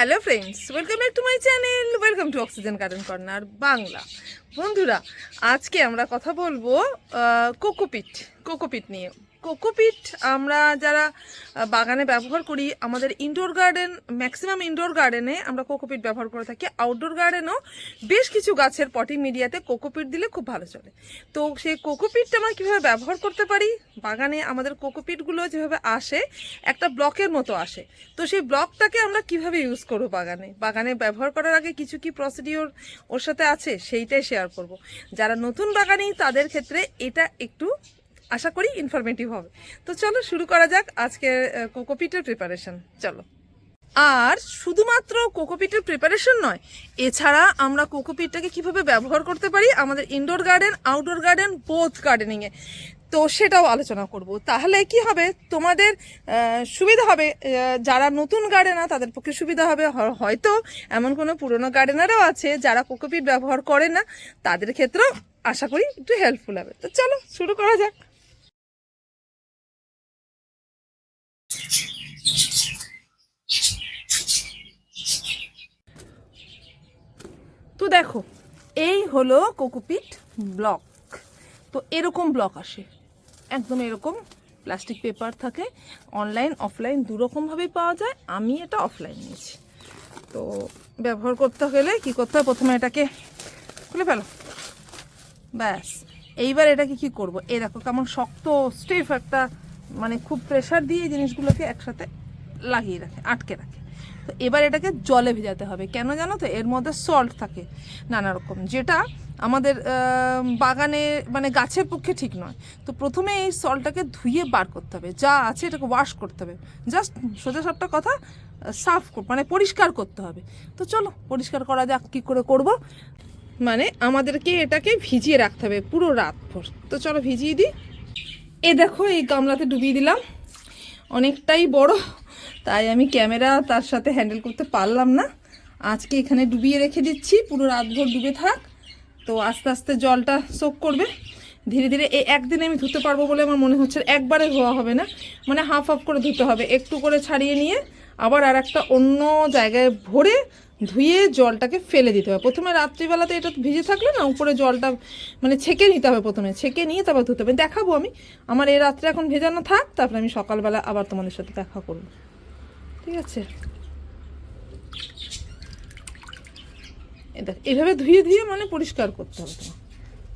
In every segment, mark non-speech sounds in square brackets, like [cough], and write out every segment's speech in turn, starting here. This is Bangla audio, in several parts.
Hello friends welcome back to my channel welcome to oxygen garden corner Bangla বন্ধুরা, আজকে আমরা কথা বলব কোকোপিট কোকোপিট নিয়ে। কোকোপিট আমরা যারা বাগানে ব্যবহার করি, আমাদের ইনডোর গার্ডেন ম্যাক্সিমাম ইনডোর গার্ডেনে আমরা কোকোপিট ব্যবহার করে থাকি। আউটডোর গার্ডেনও বেশ কিছু গাছের পটি মিডিয়াতে কোকোপিট দিলে খুব ভালো চলে। তো সেই কোকোপিটটা আমরা কীভাবে ব্যবহার করতে পারি? বাগানে আমাদের কোকোপিটগুলো যেভাবে আসে, একটা ব্লকের মতো আসে। তো সেই ব্লকটাকে আমরা কীভাবে ইউজ করব বাগানে? বাগানে ব্যবহার করার আগে কিছু কি প্রসিডিওর ওর সাথে আছে? সেইটাই শেয়ার করব। যারা নতুন বাগানি, তাদের ক্ষেত্রে এটা একটু আশা করি ইনফরমেটিভ হবে। তো চলো শুরু করা যাক আজকে কোকোপিটের প্রিপারেশন চলো। আর শুধুমাত্র কোকোপিটের প্রিপারেশন নয়, এছাড়া আমরা কোকোপিটটাকে কীভাবে ব্যবহার করতে পারি আমাদের indoor garden outdoor garden both গার্ডেনিংয়ে তো সেটাও আলোচনা করব। তাহলে কি হবে? তোমাদের সুবিধা হবে। যারা নতুন গার্ডেনার তাদের পক্ষে সুবিধা হবে। হয়তো এমন কোনো পুরনো গার্ডেনারও আছে যারা কোকোপিট ব্যবহার করে না। তাদের ক্ষেত্রেও আশা করি একটু হেল্পফুল হবে। তো চলো শুরু করা যাক তো দেখো, এই হলো কোকোপিট ব্লক। তো এরকম ব্লক আসে। একদম এরকম প্লাস্টিক পেপার থাকে। অনলাইন, অফলাইন দুরকমভাবেই পাওয়া যায়। আমি এটা অফলাইন নিয়েছি। তো ব্যবহার করতে গেলে কি করতে হয়? প্রথমে এটাকে খুলে ফেলো। ব্যাস। এইবার এটাকে কি করব? এই দেখো কেমন শক্ত স্টিফ একটা মানে খুব প্রেশার দিয়ে জিনিসগুলোকে একসাথে লাগিয়ে রাখে, আটকে রাখে। তো এবার এটাকে জলে ভেজাতে হবে। কেন জানো তো? এর মধ্যে সল্ট থাকে নানা রকম, যেটা আমাদের বাগানে মানে গাছের পক্ষে ঠিক নয়। তো প্রথমে এই সল্টটাকে ধুয়ে বার করতে হবে। যা আছে এটাকে ওয়াশ করতে হবে। জাস্ট সোজা সাপটা কথা, সাফ মানে পরিষ্কার করতে হবে। তো চলো, পরিষ্কার করা যাক, কী করে করব। মানে আমাদেরকে এটাকে ভিজিয়ে রাখতে হবে পুরো রাত ভর। তো চলো ভিজিয়ে দিই। এ দেখো, এই গামলাতে ডুবিয়ে দিলাম। অনেকটাই বড় তাই আমি ক্যামেরা তার সাথে হ্যান্ডেল করতে পারলাম না। আজকে এখানে ডুবিয়ে রেখে দিচ্ছি, পুরো রাতভর ডুবে থাক। তো আস্তে আস্তে জলটা সোক করবে। ধীরে ধীরে এই একদিনে আমি ধুতে পারব বলে আমার মনে হচ্ছে একবারে ধোয়া হবে না। মানে হাফ হাফ করে ধুতে হবে, একটু করে ছাড়িয়ে নিয়ে আবার আর একটা অন্য জায়গায় ভরে ধুয়ে জলটাকে ফেলে দিতে হবে। প্রথমে রাত্রিবেলাতে এটা ভিজে থাকলে না উপরে জলটা মানে ছেঁকে নিতে হবে প্রথমে। ছেঁকে নিয়ে তারপর ধুতে হবে। দেখাবো আমি। আমার এই রাত্রে এখন ভেজানো থাক, তারপরে আমি সকালবেলা আবার তোমাদের সাথে দেখা করব। ঠিক আছে। দেখ, এইভাবে ধুয়ে ধুয়ে মানে পরিষ্কার করতে হবে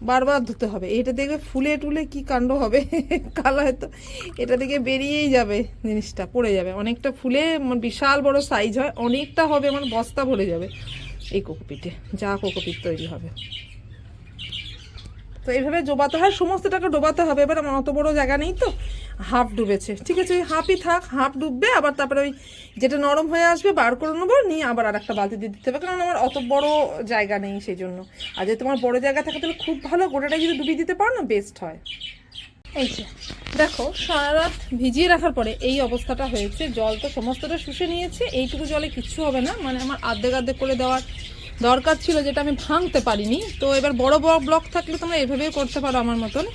বারবার ধুতে হবে। এটা দেখবে ফুলে টুলে কি কাণ্ড হবে? [laughs] কালো হয়তো এটা থেকে বেরিয়েই যাবে জিনিসটা, পড়ে যাবে। অনেকটা ফুলে মানে বিশাল বড় সাইজ হয়, অনেকটা হবে আমার বস্তা ভরে যাবে এই কোকোপিটে। যা কোকোপিট তৈরি হবে। তো এইভাবে ডোবাতে হয় সমস্তটাকে ডোবাতে হবে। এবার আমার অত বড় জায়গা নেই তো। হাফ ডুবেছে। ঠিক আছে, ওই হাফই থাক, হাফ ডুববে, আবার তারপরে ওই যেটা নরম হয়ে আসবে বার করে নেব, নিয়ে আবার আর একটা বালতি দিয়ে দিতে হবে। কারণ আমার অত বড় জায়গা নেই সেই জন্য আর যদি তোমার বড় জায়গা থাকে, তাহলে খুব ভালো গোটাটা যদি ডুবিয়ে দিতে পারো না বেস্ট হয়। এই যে, দেখো, সারা রাত ভিজিয়ে রাখার পরে এই অবস্থাটা হয়েছে। জল তো সমস্তটা শুষে নিয়েছে, এইটুকু জলে কিচ্ছু হবে না। মানে আমার আর্ধেক আর্ধেক করে দেওয়ার দরকার ছিল যেটা আমি ভাঙতে পারিনি। তো এবার বড় বড় ব্লক থাকলে তোমরা এভাবেই করতে পারো আমার মতন।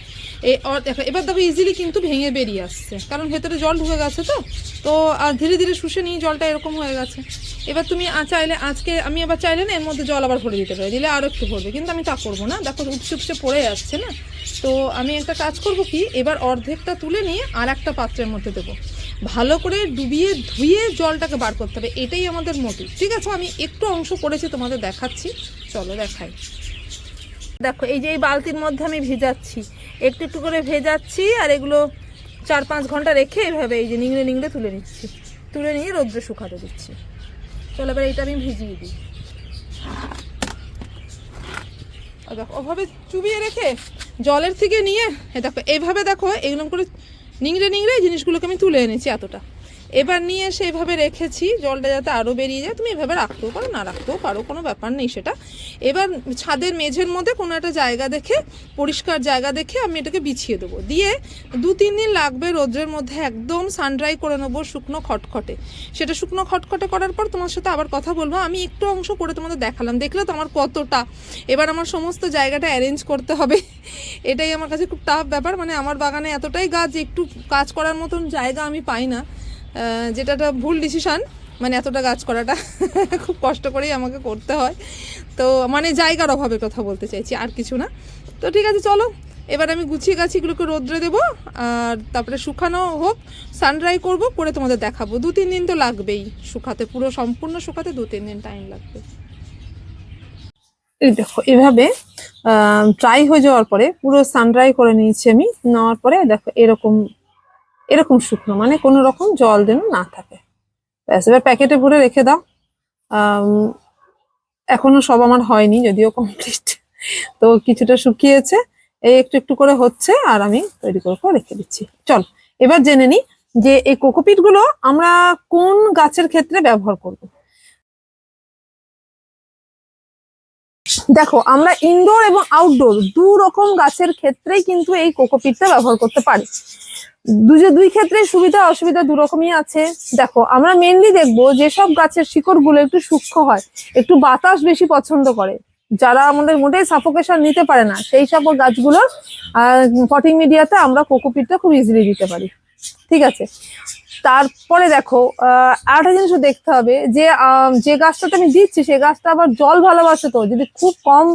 এবার দেখো ইজিলি কিন্তু ভেঙে বেরিয়ে আসছে। কারণ ভেতরে জল ঢুকে গেছে তো। তো আর ধীরে ধীরে শুষে নিয়ে জলটা এরকম হয়ে গেছে। এবার তুমি চাইলে আজকে আমি আবার চাইলে না, এর মধ্যে জল আবার ভরে দিতে পারি। দিলে আরও একটু ভরবে। কিন্তু আমি তা করব না। দেখো উপসে উপসে পড়ে যাচ্ছে না। তো আমি একটা কাজ করব কি, এবার অর্ধেকটা তুলে নিয়ে আর একটা পাত্রের মধ্যে দেবো। ভালো করে ডুবিয়ে ধুয়ে জলটাকে বার করতে হবে, এটাই আমাদের মোটিভ ঠিক আছে, আমি একটু অংশ করেছি, তোমাদের দেখাচ্ছি। চলো দেখাই। দেখো, এই যে এই বালতির মধ্যে আমি ভেজাচ্ছি। একটু একটু করে ভেজাচ্ছি, আর এগুলো চার পাঁচ ঘণ্টা রেখে এভাবে এই যে নিংড়ে নিংড়ে তুলে নিচ্ছি। তুলে নিয়ে রোদ্রে শুকাতে দিচ্ছি। চলো, এবার এটা আমি ভিজিয়ে দিই। দেখো, ওভাবে চুবিয়ে রেখে জলের থেকে নিয়ে দেখো এইভাবে দেখো এগুলো করে নিংড়ে নিংড়ে জিনিসগুলোকে আমি তুলে এনেছি এতটা। এবার নিয়ে এসে এভাবে রেখেছি, জলটা যাতে আরও বেরিয়ে যায়। তুমি এভাবে রাখতেও পারো, না রাখতেও পারো, কোনো ব্যাপার নেই সেটা। এবার ছাদের মেঝের মধ্যে কোনো একটা জায়গা দেখে, পরিষ্কার জায়গা দেখে আমি এটাকে বিছিয়ে দেবো। দিয়ে দু তিন দিন লাগবে রোদ্রের মধ্যে একদম সানড্রাই করে নেব শুকনো খটখটে। সেটা শুকনো খটখটে করার পর তোমার সাথে আবার কথা বলব। আমি একটু অংশ করে তোমাদের দেখালাম। দেখলে তো আমার কতটা। এবার আমার সমস্ত জায়গাটা অ্যারেঞ্জ করতে হবে। এটাই আমার কাছে খুব টাফ ব্যাপার। মানে আমার বাগানে এতটাই গাছ একটু কাজ করার মতন জায়গা আমি পাই না। যেটা একটা ভুল ডিসিশান মানে এতটা গাছ করাটা, [laughs] খুব কষ্ট করেই আমাকে করতে হয়। তো মানে জায়গার অভাবে কথা বলতে চাইছি, আর কিছু না। তো ঠিক আছে, চলো। এবার আমি গুছিয়ে গাছিগুলোকে রোদ্রে দেবো, আর তারপরে শুকানো হোক সানড্রাই করব, করে তোমাদের দেখাবো। দু তিন দিন তো লাগবেই শুকাতে, পুরো সম্পূর্ণ শুকাতে দু তিন দিন টাইম লাগবে। এই দেখো, এভাবে ড্রাই হয়ে যাওয়ার পরে পুরো সানড্রাই করে নিয়েছি আমি। নেওয়ার পরে দেখো, এরকম এরকম শুকনো মানে কোনো রকম জল যেন না থাকে। ব্যাস, এবার প্যাকেটে ভরে রেখে দাও। এখনও সব আমার হয়নি, যদিও কমপ্লিট তো কিছুটা শুকিয়েছে, এই একটু একটু করে হচ্ছে, আর আমি তৈরি করে করে রেখে দিচ্ছি। চল, এবার জেনে নিই যে এই কোকোপিটগুলো আমরা কোন গাছের ক্ষেত্রে ব্যবহার করব। দেখো, আমরা ইনডোর এবং আউটডোর দু রকম গাছের ক্ষেত্রেই কিন্তু এই কোকোপিটটা ব্যবহার করতে পারি। দুজে দুই ক্ষেত্রে সুবিধা অসুবিধা দু রকমই আছে। দেখো আমরা মেনলি দেখব যেসব গাছের শিকড়গুলো একটু সূক্ষ্ম হয় একটু বাতাস বেশি পছন্দ করে। যারা আমাদের মোটেই সাফোকেশন নিতে পারে না সেই সব গাছগুলোর পটিং মিডিয়াতে আমরা কোকোপিটটা খুব ইজিলি দিতে পারি। ঠিক আছে? তারপরে দেখো আহ, জিনিসও দেখতে হবে যে যে গাছটাতে আমি দিচ্ছি সেই গাছটা আবার জল ভালোবাসে তো। যদি খুব কম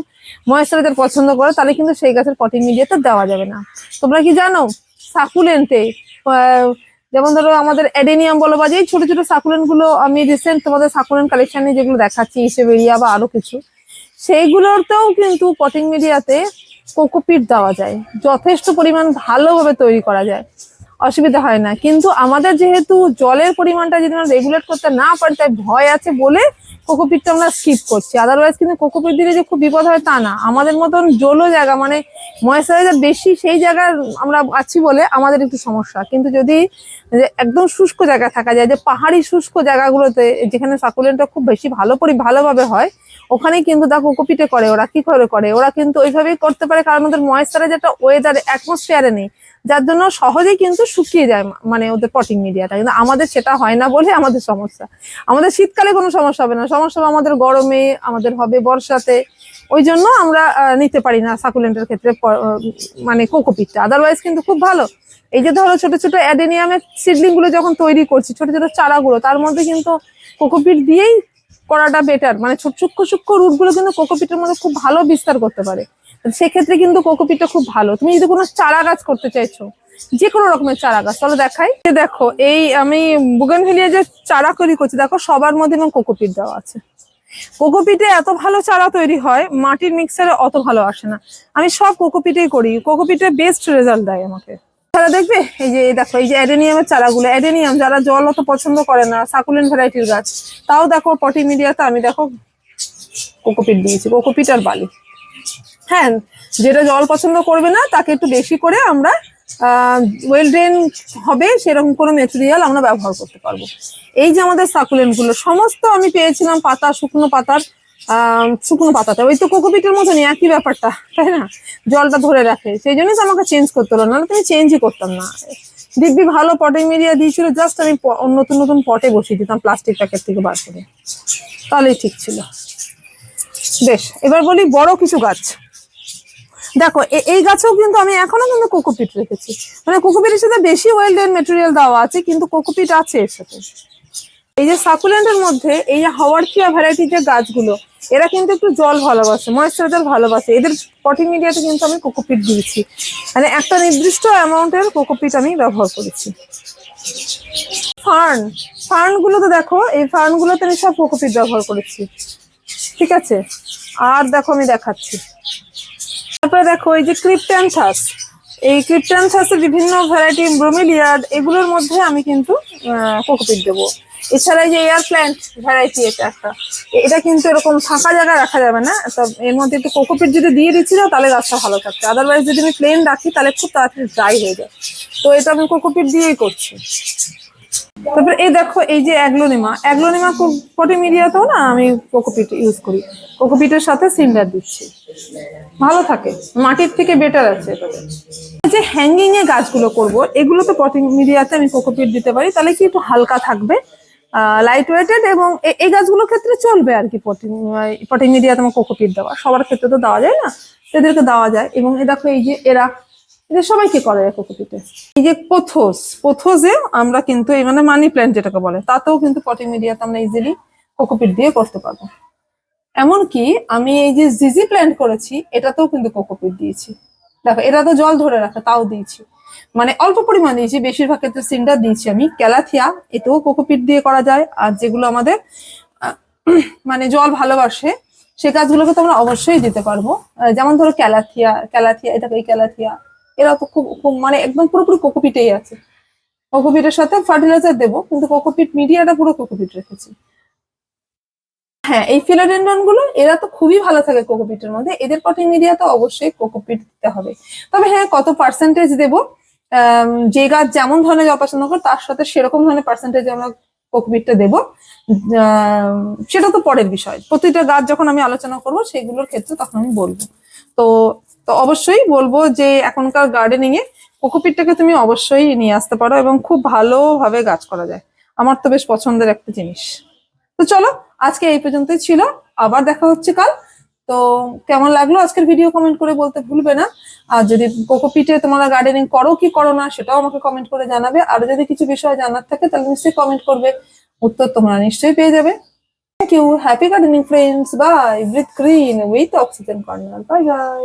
ময়েশ্চারাইজার পছন্দ করে তাহলে কিন্তু সেই গাছের পটিং মিডিয়াতে দেওয়া যাবে না। তোমরা কি জানো? সাকুলেন্টে যেমন ধরো আমাদের অ্যাডেনিয়াম বলো বা যে এই ছোট ছোট সাকুলেন্টগুলো আমি রিসেন্ট তোমাদের সাকুলেন্ট কালেকশনে যেগুলো দেখাচ্ছি, ইসেবেরিয়া বা আরও কিছু, সেইগুলোতেও কিন্তু পটিং মিডিয়াতে কোকোপিট দেওয়া যায়। যথেষ্ট পরিমাণ ভালোভাবে তৈরি করা যায়। অসুবিধা হয় না। কিন্তু আমাদের যেহেতু জলের পরিমাণটা যদি আমরা রেগুলেট করতে না পারি, তাই ভয় আছে বলে কোকোপিটটা আমরা স্কিপ করছি। আদারওয়াইজ কিন্তু কোকোপিট দিলে যে খুব বিপদ হয় তা না। আমাদের মতন জলো জায়গা মানে ময়েশ্চারাইজার বেশি, সেই জায়গার আমরা আছি বলে আমাদের একটু সমস্যা। কিন্তু যদি একদম শুষ্ক জায়গা থাকা যায়, যে পাহাড়ি শুষ্ক জায়গাগুলোতে, যেখানে সাকুলেন্টটা খুব বেশি ভালো পরি, ভালোভাবে হয় ওখানে কিন্তু দেখো কোকোপিটে করে, ওরা কি করে করে? ওরা কিন্তু ওইভাবেই করতে পারে, কারণ ওদের ময়েশ্চারাইজারটা ওয়েদার অ্যাটমসফিয়ারে নেই। যার জন্য সহজেই কিন্তু শুকিয়ে যায় মানে ওদের পটিং মিডিয়াটা কিন্তু আমাদের সেটা হয় না বলে আমাদের সমস্যা। আমাদের শীতকালে কোনো সমস্যা হবে না। সমস্যা আমাদের গরমে, আমাদের হবে বর্ষাতে। ওই জন্য আমরা নিতে পারি না সাকুলেন্টের ক্ষেত্রে মানে কোকোপিটটা। আদারওয়াইজ কিন্তু খুব ভালো। এই যে ধরো ছোট ছোট অ্যাডেনিয়ামের সিডলিংগুলো যখন তৈরি করছি, ছোট ছোট চারাগুলো, তার মধ্যে কিন্তু কোকোপিট দিয়েই করাটা বেটার মানে ছোট সূক্ষ্ম সূক্ষ্ম রুটগুলো কিন্তু কোকোপিটের মধ্যে খুব ভালো বিস্তার করতে পারে। সেক্ষেত্রে কিন্তু কোকোপিটটা খুব ভালো। তুমি যদি কোনো চারা গাছ করতে চাইছো যে কোনো রকমের চারা গাছ তাহলে দেখাই। দেখো, এই আমি বুগেনভিলিয়া যে চারা তৈরি করছি, দেখো সবার মধ্যে এবং কোকোপিট দেওয়া আছে। কোকোপিটে এত ভালো চারা তৈরি হয়, মাটির মিক্সারে অত ভালো আসে না। আমি সব কোকোপিটেই করি, কোকোপিটে বেস্ট রেজাল্ট দেয় আমাকে। চারা দেখবে, এই যে দেখো, এই যে অ্যাডেনিয়ামের চারাগুলো, অ্যাডেনিয়াম যারা জল অত পছন্দ করে না সাকুলেন্ট ভ্যারাইটির গাছ, তাও দেখো পটি মিডিয়াতে আমি দেখো কোকোপিট দিয়েছি, কোকোপিট আর বালি। হ্যাঁ যেটা জল পছন্দ করবে না, তাকে একটু বেশি করে আমরা ওয়েল ড্রেন হবে, সেরকম কোনো মেটেরিয়াল আমরা ব্যবহার করতে পারব। এই যে আমাদের সাকুলেন্টগুলো সমস্ত আমি পেয়েছিলাম পাতা, শুকনো পাতার শুকনো পাতাতে ওই তো কোকোপিটের মতনই, একই ব্যাপারটা, তাই না? জলটা ধরে রাখে। সেই জন্যই তো আমাকে চেঞ্জ করতে হলো, নাহলে তুমি চেঞ্জই করতাম না। দিব্যি ভালো পটিং মিডিয়া দিয়েছিল জাস্ট আমি নতুন নতুন পটে বসিয়ে দিতাম প্লাস্টিক প্যাকেট থেকে বার করে। তাহলেই ঠিক ছিল। বেশ, এবার বলি বড় কিছু গাছ। দেখো এই গাছেও কিন্তু আমি এখনও কিন্তু কোকোপিট রেখেছি। মানে কোকোপিটের সাথে বেশি ওয়েল ডেন মেটেরিয়াল দেওয়া আছে, কিন্তু কোকোপিট আছে এর সাথে। এই যে সাকুলেন্টের মধ্যে এই যে হাওয়ারকিয়া ভ্যারাইটির যে গাছগুলো, এরা কিন্তু একটু জল ভালোবাসে ময়েশ্চারাইজার ভালোবাসে। এদের পটিং মিডিয়াতে কিন্তু আমি কোকোপিট দিয়েছি। মানে একটা নির্দিষ্ট অ্যামাউন্টের কোকোপিট আমি ব্যবহার করেছি। ফার্ন ফার্নগুলো তো দেখো, এই ফার্নগুলোতে আমি সব কোকোপিট ব্যবহার করেছি। ঠিক আছে? আর দেখো আমি দেখাচ্ছি। তারপরে দেখো এই যে ক্রিপ্ট্যান্থাস এই ক্রিপ্ট্যান্থাসের বিভিন্ন ভ্যারাইটি ব্রোমিলিয়ার্ড এগুলোর মধ্যে আমি কিন্তু কোকোপিট দেবো। এছাড়া যে এয়ার প্ল্যান্ট ভ্যারাইটি এটা একটা, এটা কিন্তু এরকম ফাঁকা জায়গায় রাখা যাবে না, তো এর মধ্যে একটু কোকোপিট যদি দিয়ে দিচ্ছি না তাহলে গাছটা ভালো থাকছে আদারওয়াইজ যদি আমি প্লেন রাখি তাহলে খুব তাড়াতাড়ি ড্রাই হয়ে যায়। তো এটা আমি কোকোপিট দিয়েই করছি। তারপরে এই দেখো, এই যে অ্যাগ্লোনিমা। অ্যাগ্লোনিমা পটি মিডিয়াতেও না আমি কোকোপিট ইউজ করি। কোকোপিটের সাথে সিন্ডার দিচ্ছি। ভালো থাকে। মাটির থেকে বেটার আছে এটাতে যে হ্যাঙ্গিং এ গাছগুলো করব, এগুলো তো পটিং মিডিয়াতে আমি কোকোপিট দিতে পারি। তাহলে কি একটু হালকা থাকবে? লাইট ওয়েটেড এবং এই গাছগুলোর ক্ষেত্রে চলবে আর কি পটিং পটিং মিডিয়াতে আমার কোকোপিট দেওয়া। সবার ক্ষেত্রে তো দেওয়া যায় না। এদেরকে দেওয়া যায়। এবং এ দেখো, এই যে এরা সবাইকে করে কোকোপিটে এই যে পোথোস, পোথোসে আমরা কিন্তু এই মানে মানি প্ল্যান্ট যেটাকে বলে, তাতেও কিন্তু পটিং মিডিয়াতে আমরা ইজিলি কোকোপিট দিয়ে করতে পারব। এমনকি আমি এই যে জিজি প্ল্যান্ট করেছি, এটাতেও কিন্তু কোকোপিট দিয়েছি। দেখো এটা তো জল ধরে রাখে, তাও দিয়েছি। মানে অল্প পরিমাণ দিয়েছি, বেশিরভাগ ক্ষেত্রে সিন্ডার দিয়েছি আমি। ক্যালাথিয়া, এতেও কোকোপিট দিয়ে করা যায়। আর যেগুলো আমাদের মানে জল ভালোবাসে, সে গাছগুলোকে তো আমরা অবশ্যই দিতে পারব। যেমন ধরো ক্যালাথিয়া ক্যালাথিয়া এটা এই ক্যালাথিয়া এরা তো খুব মানে একদম পুরোপুরি কোকোপিটেই আছে। কোকোপিটের সাথে ফার্টিলাইজার দেবো, কিন্তু কোকোপিট মিডিয়াটা পুরো কোকোপিট রেখেছি। হ্যাঁ এই ফিলোডেন্ড্রনগুলো এরা তো খুবই ভালো থাকে কোকোপিটের মধ্যে, এদের পটিং মিডিয়া তো অবশ্যই কোকোপিট দিতে হবে। তবে হ্যাঁ কত পার্সেন্টেজ দেবো? যে গাছ যেমন ধরনের জল পছন্দ করে, তার সাথে সেরকম ধরনের পার্সেন্টেজ আমরা কোকোপিটটা দেবো। সেটা তো পরের বিষয়। প্রতিটা গাছ যখন আমি আলোচনা করব, সেগুলোর ক্ষেত্রে তখন আমি বলব। তো তো অবশ্যই বলব যে এখনকার গার্ডেনিং এ কোকোপিটটাকে তুমি অবশ্যই নিয়ে আসতে পারো এবং খুব ভালোভাবে গাছ করা যায়। আমার তো বেশ পছন্দের একটা জিনিস। তো চলো, আজকে এই পর্যন্তই ছিল। আবার দেখা হচ্ছে কাল। তো কেমন লাগল আজকের ভিডিও কমেন্ট করে বলতে ভুলবে না। আর যদি কোকোপিটে তোমরা গার্ডেনিং করো কি করো না, সেটাও আমাকে কমেন্ট করে জানাবে। আর যদি কিছু বিষয় জানার থাকে, তাহলে নিশ্চয়ই কমেন্ট করবে। উত্তর তোমরা নিশ্চয়ই পেয়ে যাবে। Thank you happy gardening friends bye breathe green with oxygen corner bye bye